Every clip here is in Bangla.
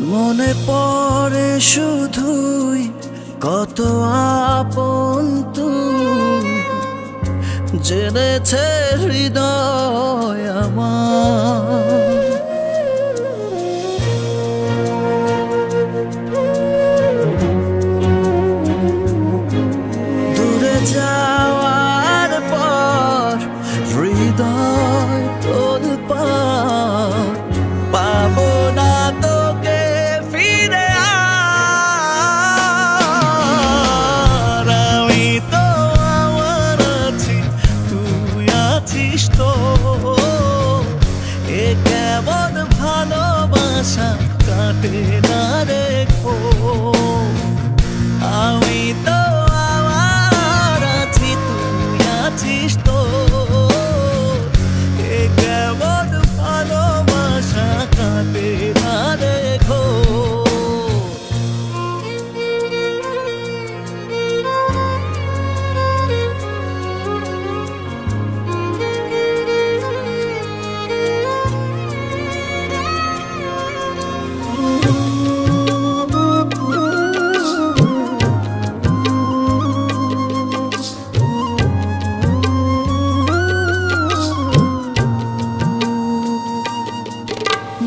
মনে পড়ে শুধুই কত আপন তুই। জেনেছে হৃদয় আমার। ভালোবাসা কাটে না রেখো আমি তো আমার আছি তুই আছিস তো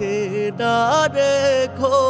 বাটে না রেখো